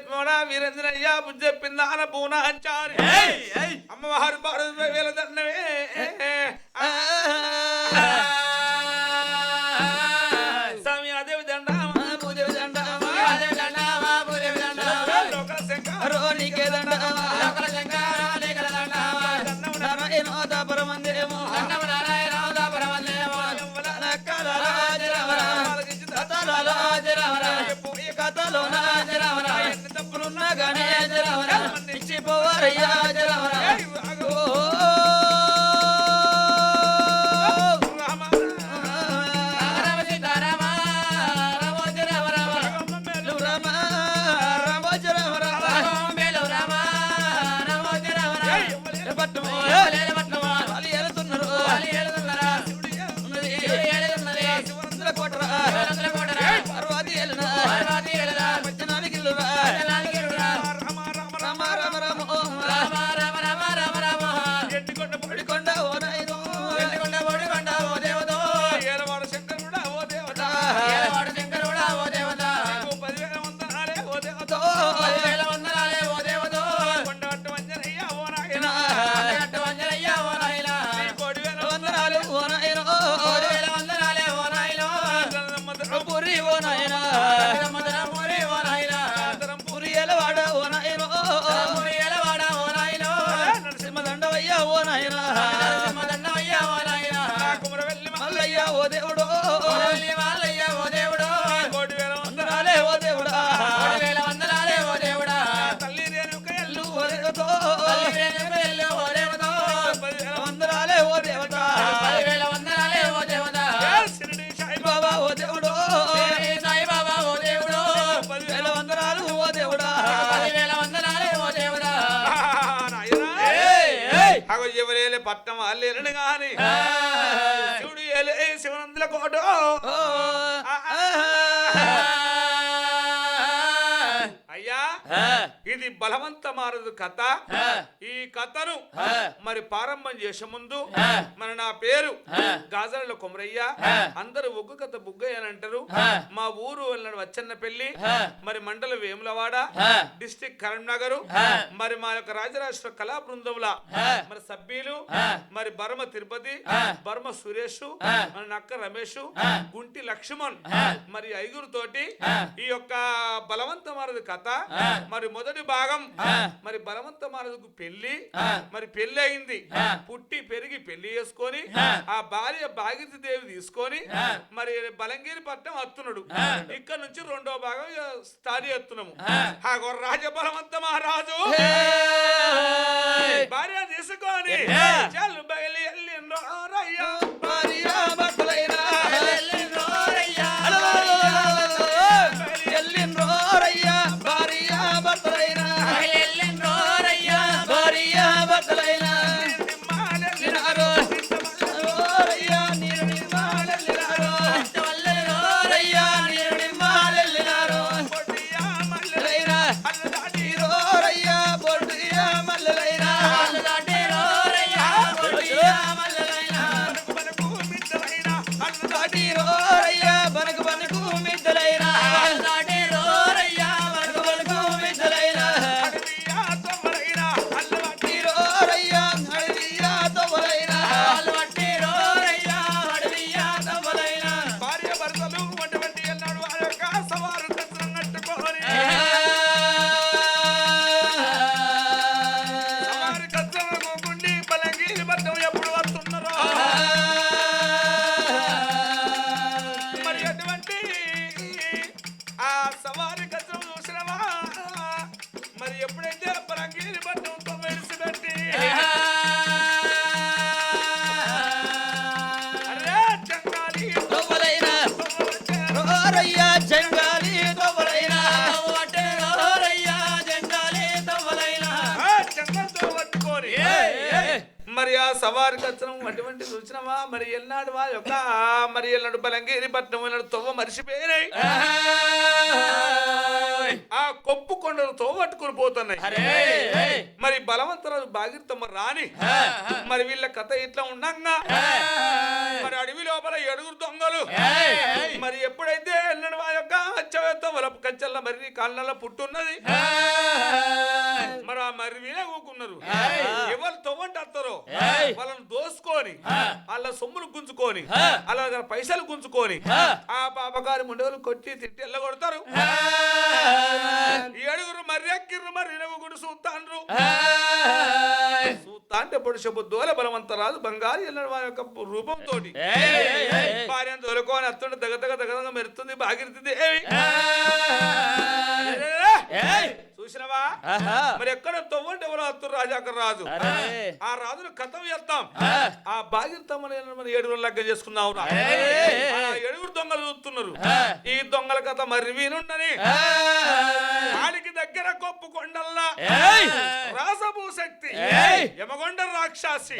దేపిమోడ వీరేంద్రయ్య బుజ్జెప్పింద అన పూన అంచారి. అమ్మవారు పాడు వేల దండవే ఎట్టికొండ ఎల్లు ఓ దేవతో వందనాలే ఓ దేవత. షిరిడి సాయి బాబా ఓ దేవుడో. సాయిబాబా ఓ దేవుడు. పదివేల వేల వందనాలు ఓ దేవుడా. పదివేల వందనాలే ఓ దేవుడా. అగో ఎవరేలే పట్టం వాళ్ళేరని గాని. శివుడు ఏలే శివనందుల కోట. బలవంత మారదు కథ ఈ కథను మరి ప్రారంభం చేసే ముందు మరి నా పేరు గాజాల కొమరయ్య. అందరూ ఒగ్గు కథ బుగ్గయ్య అని అంటారు. మా ఊరు వెళ్ళిన వచ్చన్న పెళ్ళి మరి మండల వేములవాడ డిస్టిక్ కరీంనగర్ మరి మా యొక్క రాజరాష్ట్ర కళా బృందంల మరి సభ్యులు మరి బర్మ తిరుపతి బర్మ సురేష్ మరి నక్క రమేష్ గుంటి లక్ష్మణ్ మరి ఐదుగురు తోటి ఈ యొక్క బలవంత మారదు కథ మరి మొదటి భాగం మరి బలవంత మారదుకు పెళ్ళి మరి పెళ్ళి అయింది. పుట్టి పెరిగి పెళ్ళి చేసుకొని ఆ. భార్య భాగీరథి దేవి తీసుకొని మరి బలంగిరి పట్టణం అత్తున్నాడు ఇక్కడ నుంచి రెండో భాగం స్టార్ట్ చేస్తున్నాము ఆ. రాజ బలవంత మహారాజు. భార్య తీసుకొని చల్లు బయలు ఎల్లిండ్రో సవారి కచ్చనం అటువంటి చూసినవా మరి ఎల్నాడు వా యొక్క మరి ఎల్నాడు బలంగేరి పట్నం ఎల్నాడు తొవ్వ మరిచిపోయినాయి ఆ కొప్పు కొండలు పట్టుకుని పోతున్నాయి. మరి బలవంతరాజు బాగిరితమ్మ రాని మరి వీళ్ళ కథ ఇట్లా ఉండంగా? మరి అడవి లోపల ఏడుగురు దొంగలు. మరి ఎప్పుడైతే ఎల్లడి వా యొక్క అచ్చవేత్త వలపు కంచెల్ల మరి కాళ్ళ పుట్టున్నది? మరి ఆ మరి వీలే ఊకున్నారు ఎవరు తవ్వంటే వాళ్ళని దోసుకొని వాళ్ళ సొమ్ములు గుంజుకొని అలా పైసలు గుంజుకొని ఆ పాపగారి ముండలు కొట్టి తిట్టి ఎల్లగొడతారు. ఏడుగురు మరి ఎక్కిర్రు మరి ఇనగుడు చూస్తాండ్రు చూస్తా అంటే పొడి చెప్పు దోల బలవంతరాజు బంగారు ఎల్లడి వారి యొక్క రూపంతో భార్యను దొరకొని అత్తుంటే దగ దగ దగదగ మెరుతుంది బాగిరుతుంది ఏమి? చూసినవా? మరి ఎక్కడ తవ్వంటే ఎవరో అత్తురు రాజాకర్ రాజు? ఆ రాజును కథం చేస్తాం ఆ. బాగిరితమ్మని మన ఏడుగురు లగ్గం చేసుకుందాం ఏడుగురు దొంగలు చూస్తున్నారు. ఈ దొంగల కథ మరి వీనుండని. వాడికి దగ్గర కొప్పు కొండల్లా. రాసభూ శక్తి యమగొండ రాక్షసి.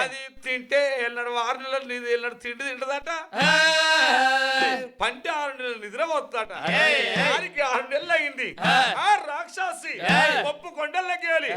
అది తింటే ఎల్లడు ఆరు నెలలు నిధి ఎల్లడు తిండి తింటదట. పంట ఆరు నెలలు నిద్రపోతాట. దానికి ఆరు నెలలు అయింది. ఆ. రాక్షసి కొప్పు కొండల్లోకి వెళ్ళి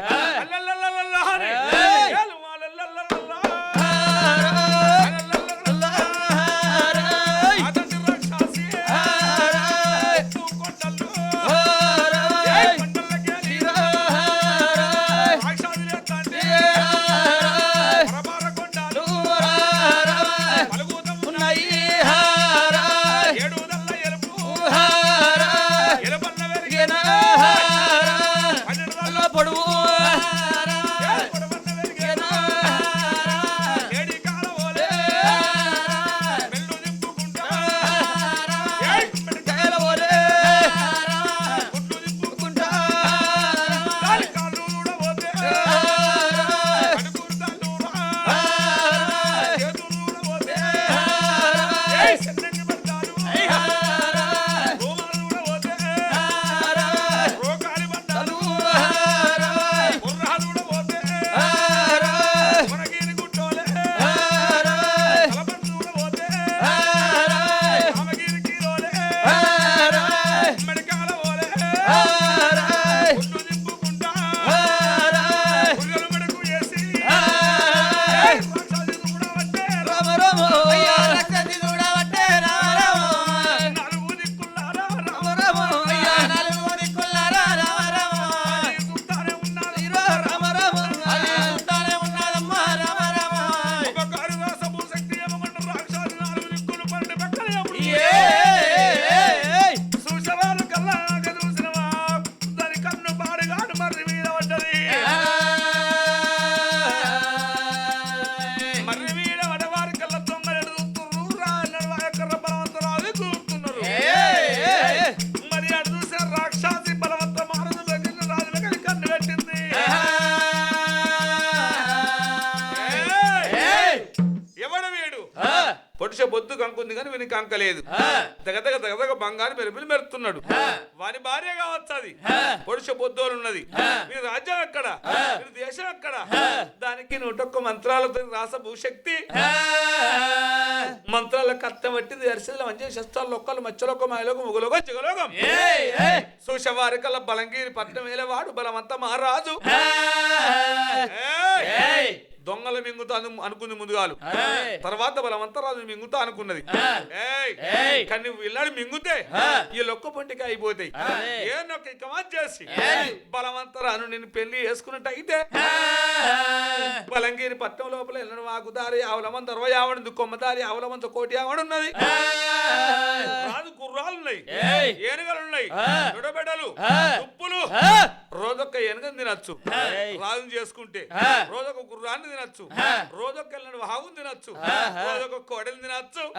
వీనికి కంకలేదు దగదగ దగదగ బంగారు మెరుపులు మెరుతున్నాడు వాని భార్య కావచ్చు అది. పొడిసే బొద్దోలు ఉన్నది మీ రాజ్యం ఎక్కడ మీ దేశం ఎక్కడ దానికి నూటొక్క మంత్రాలతో రాస భూశక్తి మంత్రాల కత్త బట్టి దర్శనం మంచి శస్త్రాలు ఒక్కలు మచ్చలోకం మాయలోకం ముగులోకం చిగలోకం. చూసేవారికల్లా బలంగిరి పట్నం వేలేవాడు బలమంత మహారాజు! దొంగలు మింగుతా అను- అనుకుంది ముందుగాలు తర్వాత బలవంతరాజు మింగుతా అనుకున్నది! కానీ వీళ్ళని మింగుతే ఈ లొక్క పొంటికి అయిపోతాయి. ఏ నొక్క చేసి. బలవంతరాను నేను పెళ్ళి చేసుకున్నట్టు అయితే బలంగిరి పట్నం లోపల ఎల్లడు వాకుదారి ఆవులమంత అరవై ఆవడింది కొమ్మదారి ఆవులమంత కోటి ఆవడున్నది రాజు గుర్రాలున్నాయి. ఏనుగలున్నాయి. తుప్పులు రోజొక్క ఏనుగని తినచ్చు. రాజు చేసుకుంటే రోజొక గుర్రాన్ని తినచ్చు. రోజొక్క ఎల్లడు వాగుని తినచ్చు. రోజొక కోడలు తినచ్చు.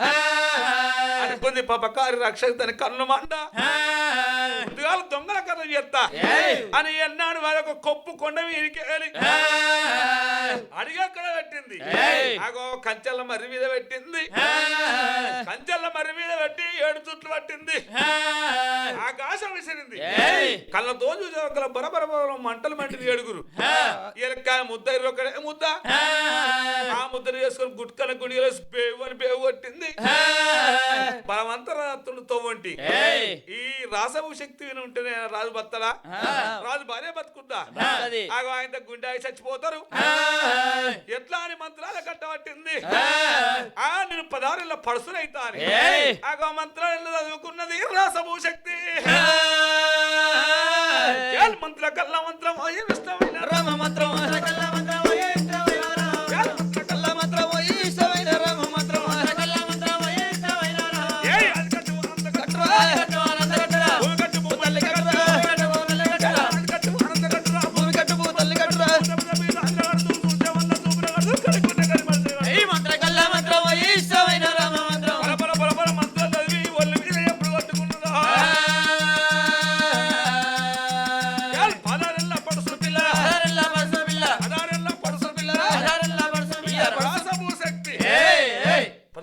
అనుకుంది పపకారి రక్షక తన కన్ను మండ ముందుగా దొంగల కథ చేస్తా. అని ఎన్నాడు ఒక కొప్పు కొండ వీరికి అడిగి అక్కడ పెట్టింది. అగో కంచెల మర్రి మీద పెట్టింది. కంచెల మర్రి మీద పెట్టి ఏడు చుట్లు పట్టింది. ఆకాశం విసిరింది. కళ్ళతో చూసే బరబర బర మంటలు మంటిది ఏడుగురు ఎలక్కాయ ముద్ద ఇరొకడే ముద్ద ఆ ముద్దరు చేసుకొని గుట్కల గుడిలో బేవు అని బేవు కొట్టింది బలవంతరాత్రుడు తోవంటి ఈ రాసభు శక్తి విని ఉంటేనే రాజు బత్తలా రాజు భార్య బతుకుందా బతుకుతది. ఆగో ఆయన గుండె చచ్చిపోతారు ఎట్లా అని మంత్రాల కట్టబట్టింది ఆ నేను పదారుల పడుసునైతా అని ఆగో మంత్రాలు చదువుకున్నది రాసభు శక్తి మంత్ర కల్ల మంత్రం అయ్యే రామ మంత్రం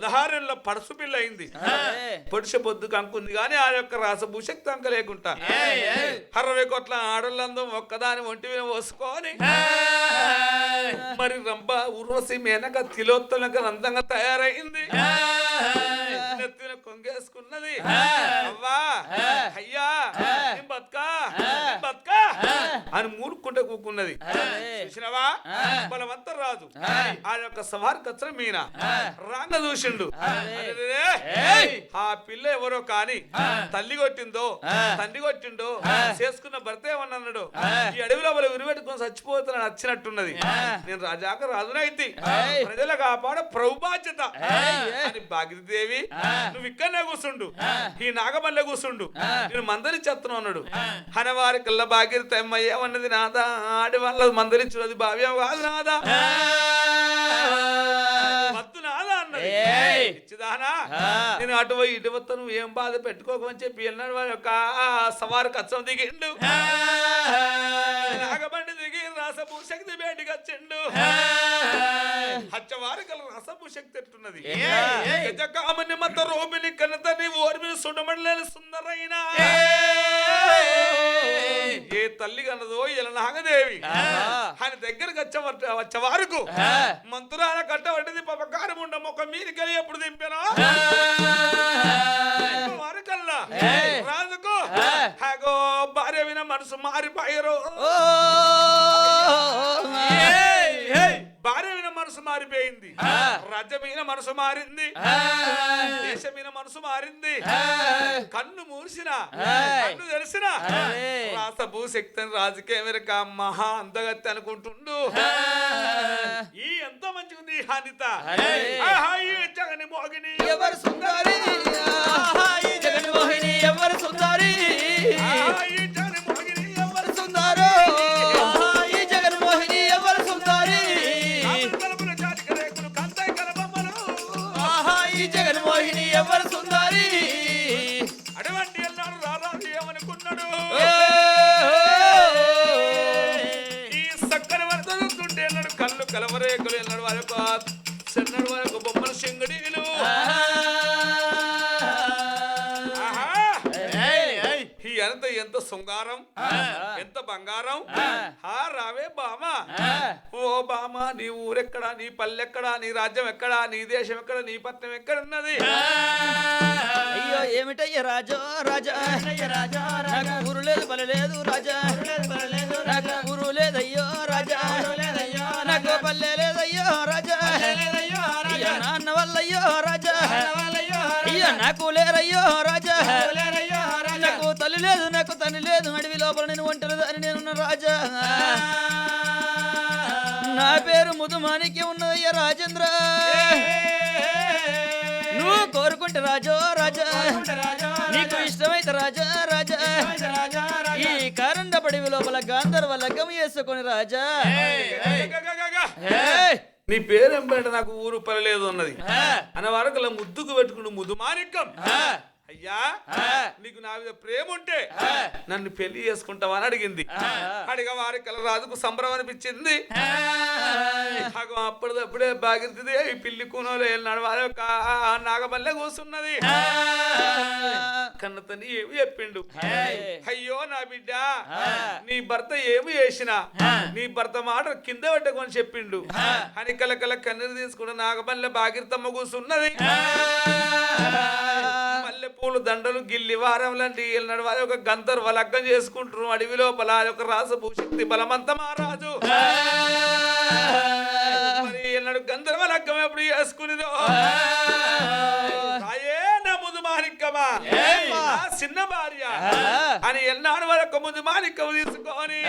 పదహారేళ్ళ పడుసు పిల్ల అయింది పొడిసె పొద్దుకు అంకుంది కానీ ఆ యొక్క రాస భూశక్తి అంక లేకుండా. అరవై కోట్ల ఆడళ్ళందం ఒక్కదాని ఒంటి మీద పోసుకొని. మరి రంభ ఉర్వశి మేనక తిలోత్తనక అందంగా తయారైంది. నెత్తిన కొంగేసుకున్నది. అవ్వా. అయ్యా నేను బతుకా నేను బతుకా అని మూడుకుంటే కూకున్నది. చూసినవా? బలవంతం రాదు ఆ. యొక్క సవారి కచ్చర మీన రాంగ చూసిండు. ఆ. పిల్ల ఎవరో కాని తల్లి కొట్టిందో తండ్రి కొట్టిండో చేసుకున్న భర్త ఏమన్నాడు ఈ అడవిలో వాళ్ళు ఉరిపెట్టుకొని చచ్చిపోతున్నాడు వచ్చినట్టున్నది నేను రాజాక రాజునైతి. ప్రజల కాపాడ ప్రభు బాధ్యత అని భాగ్యదేవి నువ్వు ఇక్కడనే కూర్చుండు ఈ నాగమల్లె కూర్చుండు నేను మందలిచ్చేస్తున్నావు అన్నాడు. హనవారి కల్ల భాగ్యత తెమ్మయ్యేమన్నది నాదా? ఆడి వల్ల మందలిచ్చినది భావ్యం కాదు నాదా? మత్తు నాదా అన్నది. ఇచ్చిదానా? నేను అటు పోయి ఇటు వస్తా నువ్వు ఏం బాధ పెట్టుకోకమని చెప్పి వెళ్ళినాడు వారి యొక్క సవారు కచ్చం దిగిండు. నాగబండి దిగి రసభూ శక్తి బయటికి వచ్చిండు హచ్చవారి కల రసభూ శక్తి ఎట్టున్నది గజకామని మత రోమిని కనతని ఓర్మిని సుడమడలేని సుందరైన. ఏ తల్లి కన్నదో ఇలా నాగదేవి. ఆయన దగ్గరకు వచ్చే వచ్చే వారుకు మంతురాల కట్టబడింది పపకారం ఉండ మొక్క మీదికెళ్ళి ఎప్పుడు దింపాను? వారికల్లా. రాజుకు హాగో భార్య విన మనసు మారిపోయారు. భార్య విన మనసు మారిపోయింది. రాజ్యమైన మనసు మారింది. దేశమైన మనసు మారింది. కన్ను మూసిన కన్ను తెలిసిన రాస భూశక్తిని రాజకీయ మెరక మహా అందగత్తి అనుకుంటుండు. ఈ ఎంత మంచిగుంది హానిత జగని మోగిని ఎవరు సుందరి? ఆహా, ఈ జగన్మోహిని ఎవరు సుందరి? కలవరేకులు ఎన్నాడు వారి యొక్క చెన్నడు వారి యొక్క బొమ్మల శంగడీలు ఈ ఎంత ఎంత శృంగారం ఎంత బంగారం హా రావే బామా ఓ బామా నీ ఊరెక్కడా నీ పల్లెక్కడా నీ రాజ్యం ఎక్కడా నీ దేశం ఎక్కడ నీ పట్నం ఎక్కడ ఉన్నది అయ్యో ఏమిటయ్య రాజా రాజా రాజా, నాకు ఊరు లేదు పని లేదు రాజా పర్లేదు, నాకు ఊరు లేదయ్యో రాజా నాకు లేరయ్యో రాజా. నాకు తల్లి లేదు నాకు తండ్రి లేదు అడవి లోపల నేను ఒంటరి అని నేను రాజా. నా పేరు ముదుమానికి ఉన్నదయ్య రాజేంద్ర. నువ్వు కోరుకుంటే రాజో రాజా. నీకు ఇష్టమైతే రాజా రాజా. ఈ కారండ పడివి లోపల గాంధర్వ లగ్గం చేసుకొని రాజా! నీ పేరేం పేట నాకు ఊరు పర్లేదు అన్నది. అన్న వరకు ముద్దుకు పెట్టుకుని ముద్దు మాణిక్యం అయ్యా నీకు నా మీద ప్రేమ ఉంటే నన్ను పెళ్ళి చేసుకుంటావా అని అడిగింది. అడిగ వారి కలరాజుకు సంబరం అనిపించింది. అప్పటిదప్పుడే బాగింది ఈ పిల్లి కూనోలు నడవాలి ఒక నాగబల్లె కూసున్నది. కన్న తల్లి ఏమి చెప్పిండు? అయ్యో నా బిడ్డ నీ భర్త ఏమి చేసినా నీ భర్త మాట కింద పెట్టకొని చెప్పిండు. అని కలకల కన్నీరు తీసుకున్న నాగబల్లె బాగిరితమ్మ కూసున్నది. మల్లె పూలు దండలు గిల్లి వారం లాంటి నడవాలి. ఒక గంధర్వ లగ్గం చేసుకుంటారు అడవి లోపల ఒక రాస భూశక్తి బలమంత మహారాజు. మరి ఎన్నడు గంధర్వ లగ్గం ఎప్పుడు చేసుకునిదో? చిన్న భార్య. అని ఎన్నాడు వరకు ముదు మాణిక్యం తీసుకొని?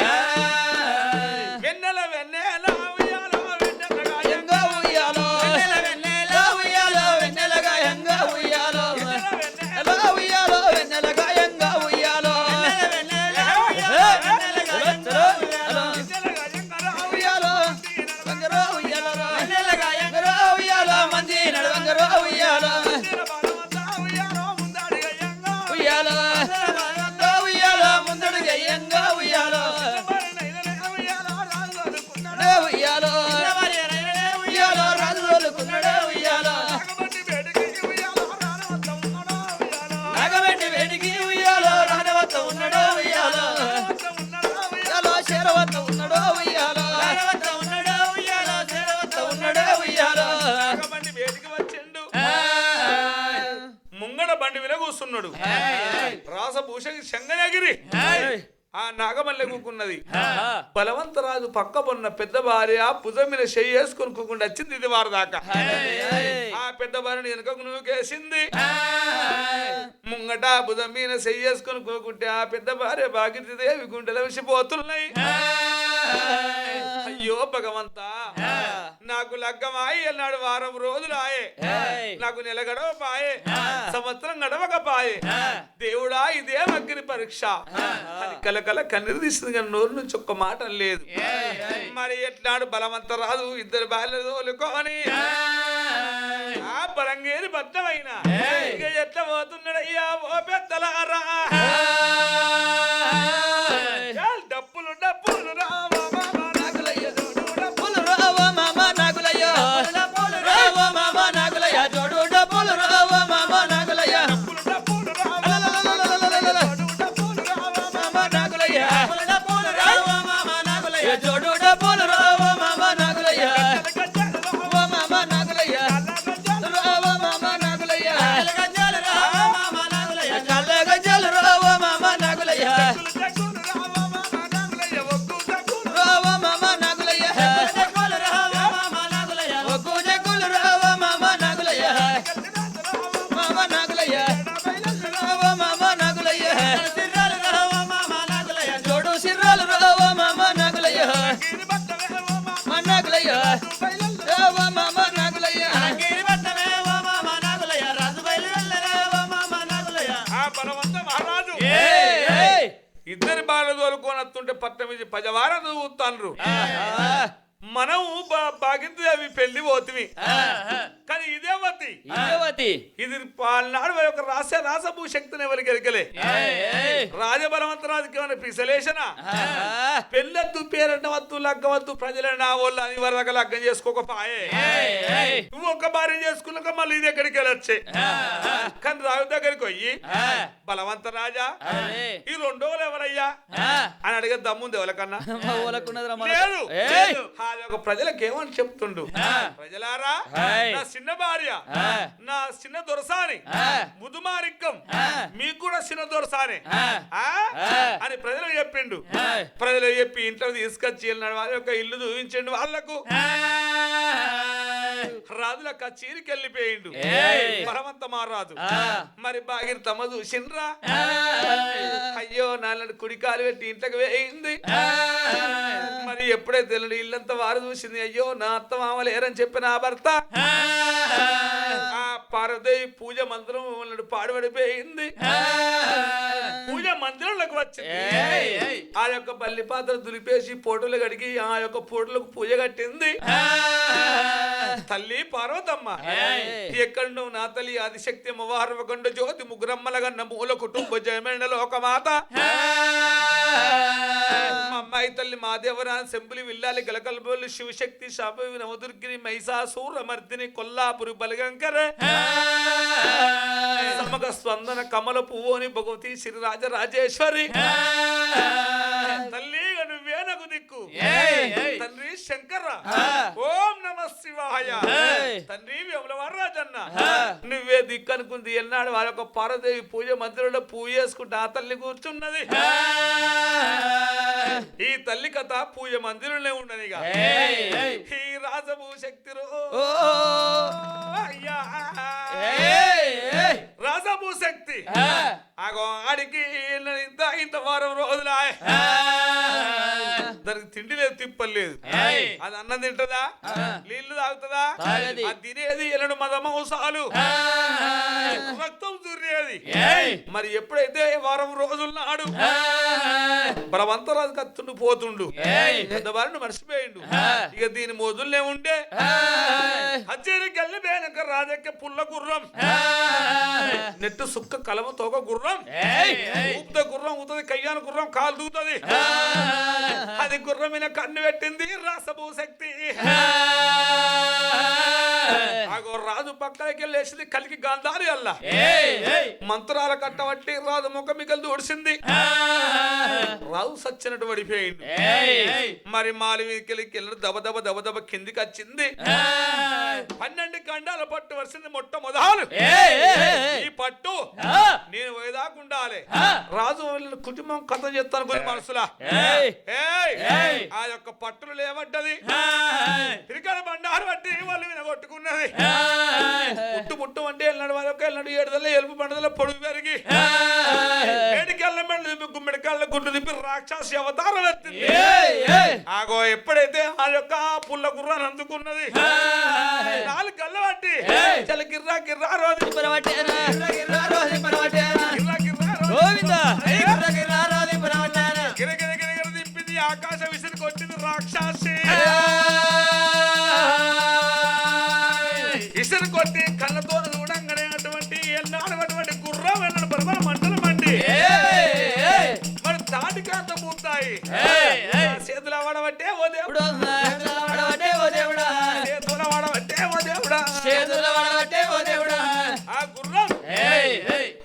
రాసభూషకి శంగనగిరి. ఆ నాగమల్లె కూకున్నది. బలవంతరాజు పక్క పొన్న పెద్ద భార్య భుజం మీద చెయ్యి వేసుకొని కూకుండా వచ్చింది ఇది వారి దాకా. ఆ పెద్ద భార్యని వెనుకకు నూకేసింది. ముంగట భుజం మీద చెయ్యి వేసుకొని కూకుంటే ఆ పెద్ద భార్య బాగితి దేవి గుండెల విసిపోతున్నాయి. అయ్యో భగవంతా నాకు లగ్గమాయి అన్నాడు వారం రోజులు ఆయే. నాకు నెల గడవపాయే. సంవత్సరం గడవకపాయే. దేవుడా ఇదే అగ్ని పరీక్ష. కలకల కన్నీరు తీసింది కానీ నోరు నుంచి ఒక్క మాట లేదు. మరి ఎట్లాడు బలవంత రాదు ఇద్దరు బాల్య తోలుకొని. ఆ బలంగేరి బద్దమైన ఇక ఎట్లా పోతున్నాడయ్యా ఓ పెద్దలారా డప్పులు డప్పులు ఇద్దరి బాల తోలుకోనత్తుంటే పట్నం మీద పజవారం చూస్తాండ్రు మనం బాగింది అవి పెళ్ళి పోతివి కానీ ఇదే మతి ఇదేవతి. ఇది పాలనాడు ఒక రాస రాసభూ శక్తిని ఎవరికి ఏయ్. రాజబలవంతరాజుకి ఏమైనా పిసలేషనా ఆహా. పెళ్ళద్దు పేరంట వద్దు లగ్గవద్దు ప్రజల నా వాళ్ళు అని వరదక లగ్గం చేసుకోకపాయే. నువ్వు ఒక్క భార్య చేసుకున్నాక మళ్ళీ ఇది ఎక్కడికి వెళ్ళొచ్చే కానీ రాజు దగ్గరికి పోయి. బలవంత రాజా. ఈ రెండో ఎవరయ్యా. అని అడిగే దమ్ముంది ఎవరికన్నా. లేదు ఒక ప్రజలకు ఏమని చెప్తుండు ప్రజలారా. నా చిన్న భార్య. నా చిన్న దొరసాని. ముదుమారిక్కం. మీకు కూడా చిన్న దొరసానే. అని ప్రజలకు చెప్పిండు ఏయ్. ప్రజలకు చెప్పి ఇంట్లో తీసుకొచ్చి వెళ్ళినాడు వాళ్ళ యొక్క ఇల్లు చూపించండి వాళ్ళకు రాజుల కచేరికి వెళ్ళిపోయిండు. బలవంత మారాదు. మరి బాగిరి తమ చూసిండ్రా. అయ్యో నాలుగు కుడికాలు పెట్టి ఇంట్లోకి వేయింది మరి ఎప్పుడైతే ఇల్లంతా వారు చూసింది అయ్యో నా అత్త మామ లేరని చెప్పి నా భర్త ఆ పార్వదేవి పూజ మందిరం పాడుపడిపోయింది పూజ మందిరంలోకి వచ్చింది. ఆ యొక్క బల్లి పాత్ర దులిపేసి పోటలు కడిగి ఆ యొక్క పోటలకు పూజ కట్టింది. తల్లి పార్వతమ్మ. ఎక్కడో నా తల్లి ఆదిశక్తి అమ్మవారు జ్యోతి ముగ్గురమ్మల గన్న మూల కుటుంబ జయమైన లోకమాత అమ్మాయి తల్లి మాదేవరా సెంపులి విల్లాలి గలకల్బోలు శివశక్తి శాపవి నవదుర్గిని మైసాసూర మర్దిని కొల్లాపురి బలగంకర సమగ స్పందన కమల పువ్వుని భగవతి శ్రీరాజ రాజేశ్వరి. తల్లి నువ్వే నాకు దిక్కు. తండ్రి శంకర ఆ. ఓం నమ శివాయ ఏయ్. తండ్రి రాజన్న నువ్వే దిక్కు ఎన్నాడు వారి యొక్క పార్వదేవి పూజ మందిరంలో పూజ చేసుకుంటా ఆ తల్లి కూర్చున్నది. ఈ తల్లి కథ పూజ మందిరంలో ఉండనిగా ఏయ్, ఏయ్. ఈ రాజభూ శక్తి అయ్యా. రాజభూ శక్తి ఆడికి ఇంత ఇంత వారం రోజులా తిండి లేదు తిప్పలేదు. అది అన్నం తింటదా నీళ్ళు తాగుతుందా. అది తినేది ఎల్లడు మద మాంసాలు ఆ. రక్తం దుర్రేది. మరి ఎప్పుడైతే వారం రోజులు నాడు. బలవంతరాజు కత్తుండు పోతుండు. పెద్దవారిని మర్చిపోయిండు. ఇక దీని మోజుల్నే ఉండే. హచ్చరికి వెళ్ళి బేనక రాజక్క పుల్ల గుర్రం. నెట్టు సుక్క కలమ తోక గుర్రం. ఊపుత గుర్రం ఊతది కయ్యాన గుర్రం కాలు దూతది. అది గుర్రం మీద కన్ను పెట్టింది రసభూశక్తి ఆగో రాజు పక్కలకి వెళ్ళేసింది కలికి గాంధారి అల్లా. మంత్రాల కట్టబట్టి రాజు ముఖం మిగలు దూడిసింది. రాజు సచ్చినట్టు ఏయ్. మరి మాలి మీదకి వెళ్ళి దబ దబ దబ దబ కిందికి వచ్చింది. పన్నెండు గండాల పట్టు వరిసింది మొట్టమొదలు. ఈ పట్టు. నేను పోయేదాకుండాలి ఆ. రాజు కుటుంబం కథ చెప్తాను కొన్ని మనసులా. ఆ యొక్క పట్టులు లేవడ్డది బండారు బట్టి వాళ్ళు మీద ఆ. పుట్టు పుట్టు అంటే వెళ్ళినాడు వాళ్ళకి వెళ్ళినాడు ఏడుదల ఎలుపు బండదల పొడుగు పెరిగి. ఏడికెళ్ళ దింపి గుమ్మిడికాళ్ళ గుడ్డు దింపి రాక్షసి అవతారం ఎత్తింది. ఆగో ఎప్పుడైతే ఆ యొక్క పుల్ల గుర్రాన్ని అందుకున్నది. నాలుగు బట్టి ఏయ్. చల గిర్రా గిర్రా రోజు. గిర్రా గిర్రా రోజు ఏయ్. గిర్ర రోజు పరవటేనా. గిర గిర గిర గిర దింపింది ఆకాశ విసిరి కొట్టింది రాక్షసి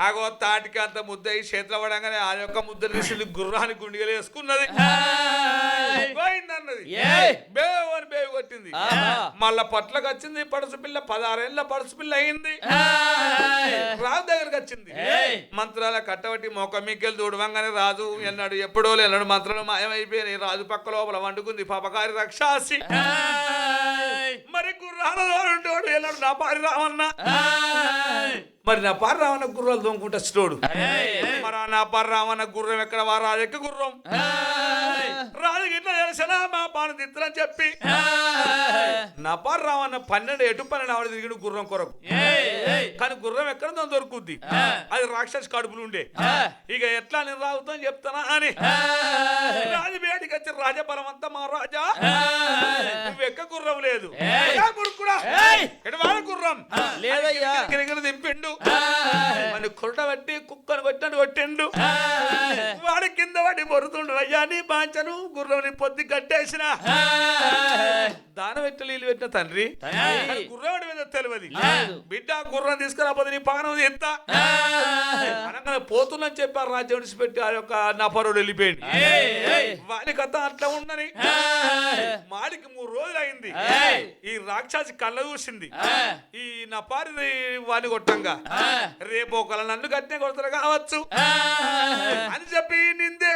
ఆగో తాటికాంత ముద్ద ఈ చేతుల పడంగానే ఆ యొక్క ముద్ద తీసి గుర్రాన్ని గుండిగలు వేసుకున్నది. పోయిందన్నది. బేవ్ అని బేవు కొట్టింది. మళ్ళా పట్లకు వచ్చింది పడుసు పిల్ల పదహారేళ్ళ పడుసు పిల్ల అయింది. రాజు దగ్గరికి వచ్చింది. మంత్రాల కట్టబట్టి మొక్క మీకెళ్ళి దూడవంగానే రాజు ఎన్నాడు ఎప్పుడో ఎన్నాడు మంత్రాలు మాయమైపోయినాయి రాజు పక్క లోపల వండుకుంది పాపకారి రక్షాసి. మరి గుర్రాలలో ఉంటాడు ఎన్నాడు నా పారి రావన్న ఏయ్. మరి నా పారి రావన్న గుర్రాలు దొంగకుంటా స్టోడు. మరి నా పారి రావన్న గుర్రం ఎక్కడ వా రాజు ఎక్క గుర్రం. రాజు ఇట్లా తెలిసినా మా పాను తిత్తరని చెప్పి ఏయ్. నా పారి రావన్న పన్నెండు ఎటు పన్నెండు ఆవిడ తిరిగిన గుర్రం కొరకు. కానీ గుర్రం ఎక్కడ దొరుకుద్ది. అది రాక్షసి కడుపులు ఉండే. ఇక ఎట్లా నేను రావుతాను చెప్తానా అని. రాజు బయటికి వచ్చి రాజబలం అంతా మా రాజా. నువ్వు ఎక్క గుర్రం లేదు గుర్రం లేదయ్యా. దింపిండు. మన కొరట బట్టి కుక్కను కొట్టాడు కొట్టిండు. వాడి కింద వాడి బొరుతుండు అయ్యా నీ బాంచను గుర్రం పొద్దు కట్టేసిన. దాన నీళ్ళు పెట్టిన తండ్రి ఏయ్. కానీ గుర్రం మీద తెలియదు. బిడ్డ గుర్రం తీసుకురాపోతే నీ పానం ఎంత ఏయ్. అనగానే పోతుందని చెప్పారు రాజ్యం విడిచిపెట్టి ఆ యొక్క నా పరుడు వెళ్ళిపోయింది. వాడి కథ అట్లా ఉండని. మాడికి మూడు రోజులు అయింది. ఈ రాక్షసి కళ్ళ చూసింది. ఈ నా పారి వాడిని కొట్టంగా. రేపు ఒకళ్ళ నన్ను కట్టిన కొడతారు కావచ్చు. అని చెప్పి నిందే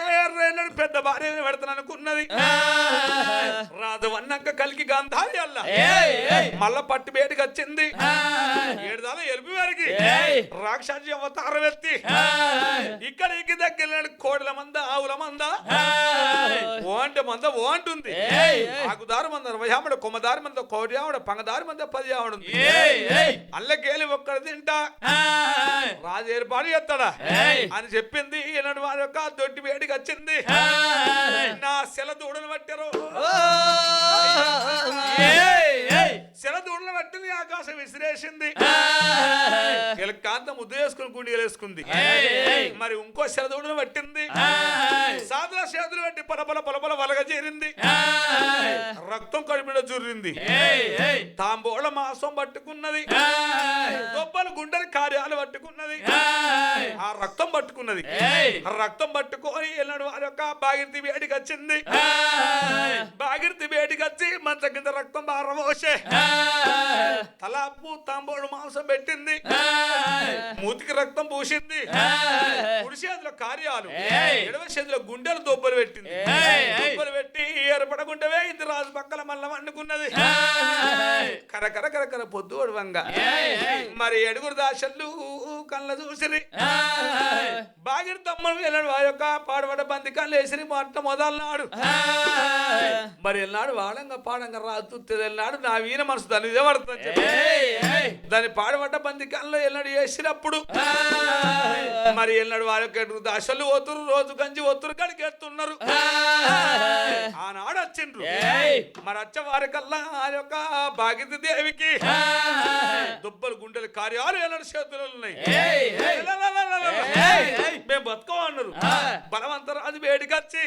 పెద్ద భార్య పెడతాను అనుకున్నది రాజు అన్నాక కలికి గంధారి అల్ల. మళ్ళా పట్టు బయటకు వచ్చింది. ఏడుదాల ఎరుపు వారికి. రాక్షసి అవతారం ఎత్తి. ఇక్కడ ఇంటి దగ్గర కోడల మంద ఆవుల మంద. ఓ అంటే మంద ఓ అంటుంది ఏయ్. ఆకుదారు మంద అరవై ఆవిడ కొమ్మదారి మంద కోడి ఆవిడ పంగదారి మంద పది ఆవిడ అల్లకేలి ఒక్కడ తింటా. రాజు ఏర్పాటు చేస్తాడా. అని చెప్పింది. ఈనాడు వారి యొక్క దొడ్డి వేడికి వచ్చింది. నా సెల దూడను పట్టారు దూడను పట్టింది ఆకాశం విసిరేసింది. కాంతం ముద్దు వేసుకుని గుండెలు వేసుకుంది. మరి ఇంకో సెల దూడను పట్టింది సాధుల చేతులు పెట్టి పలపల పలపల వలగ చేరింది. రక్తం కడిమిడ జుర్రింది. తాంబోళ మాసం పట్టుకున్నది. దొబ్బలు గుండెలు కార్యాలు పట్టుకున్నది. ఆ రక్తం పట్టుకున్నది. రక్తం పట్టుకొని వెళ్ళినాడు వారి యొక్క బాగిర్తి వేడికి వచ్చింది. బాగిర్తి వేడికి వచ్చి మంచ కింద రక్తం బారమోసే తలాపు తాంబోడు మాంసం పెట్టింది. మూతికి రక్తం పూసింది. కుడి చేతిలో కార్యాలు. ఎడవ చేతిలో గుండెలు దొబ్బలు పెట్టింది. దొబ్బలు పెట్టి ఏర్పడకుంటే ఇది రాజు పక్కల మల్ల వండుకున్నది. కరకర కరకర పొద్దు ఒడవంగ. మరి ఎడుగురు దాసళ్ళు కళ్ళ చూసిరి. బాగిరి తమ్ముడు వెళ్ళాడు వారి యొక్క పాడబడ్డ బంది కళ్ళు వేసిరి మొట్ట మొదలనాడు. మరి వెళ్ళాడు వాడంగా పాడంగా రాదు వెళ్ళాడు నా వీర మనసు దాన్ని ఇదే పడుతుంది. దాన్ని పాడబడ్డ బంది కళ్ళు వెళ్ళాడు వేసినప్పుడు. మరి వెళ్ళాడు వారి యొక్క దాసళ్ళు పోతురు రోజు గంజి ఒత్తురు కడికి ఎత్తున్నారు. ఆనాడు వచ్చిండ్రు. మరి వచ్చే వారి కల్లా ఆ యొక్క బాగిరి దేవికి దుబ్బలు గుండెలు కార్యాలు ఎలాంటి చేతులు ఉన్నాయి. మేము బతుకోమన్నారు. బలవంత రాజు వేడికొచ్చి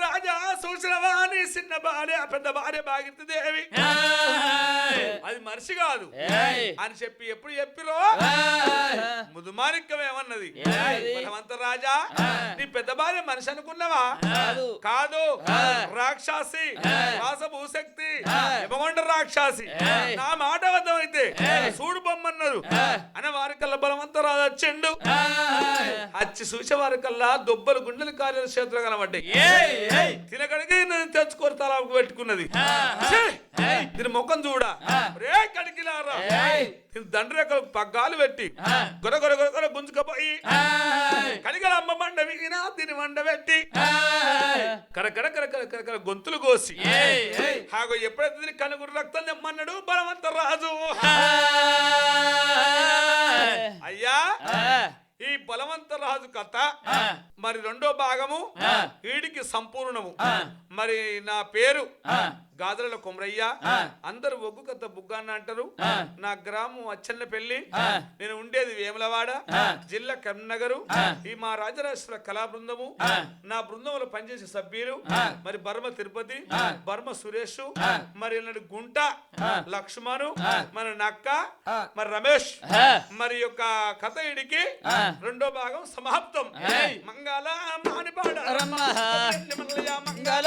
రాజా సూచన వాణి చిన్న భార్య పెద్ద భార్య బాగిరి దేవి. అది మనిషి కాదు. అని చెప్పి ఎప్పుడు చెప్పిరో? ముదుమానిక్కం ఏమన్నది? బలవంత రాజా నీ పెద్ద భార్య మనిషి అనుకున్నావా? కాదు. రాక్షసి. భూశక్తి యమగొండ రాక్షసి. నా మాట వద్దమైతే చూడు బొమ్మన్నారు అని వారి కల్లా బలవంత రాజు వచ్చిండు వచ్చి చూసే వారి కల్లా దొబ్బలు గుండెలు కార్యాల చేతులు కనబడ్డాయి. తినకడికి నేను తెచ్చుకొని తలాకు పెట్టుకున్నది! దీని ముఖం చూడా? రే దీని దండ్రేకలు పగ్గాలు పెట్టి గొర గొర గొర గొర గుంజుకపోయి కడిగల అమ్మ మండ విగినా దీని మండ పెట్టి కరకర కరకర కరకర గొంతులు కోసి హాగో ఎప్పుడైతే కనుగురు రక్తం తెమ్మన్నాడు బలవంత రాజు. అయ్యా. ఈ బలవంత రాజు కథ మరి రెండో భాగము వీడికి సంపూర్ణము. మరి నా పేరు గాజల కొమరయ్య అందరు ఒగ్గు కథ బుగ్గాన్న అంటారు. నా గ్రామం అచ్చన్న పెళ్ళి. నేను ఉండేది వేములవాడ జిల్లా కరీంనగర్ ఈ మా రాజరాజేశ్వర కళా బృందము. నా బృందంలో పనిచేసే సభ్యులు మరి బర్మ తిరుపతి బర్మ సురేష్ మరి ఇలాంటి గుంట లక్ష్మణు మన నక్క మరి రమేష్ మరి యొక్క కథ ఇడికి రెండో భాగం సమాప్తం. మంగళ మానిపాడ. మంగళ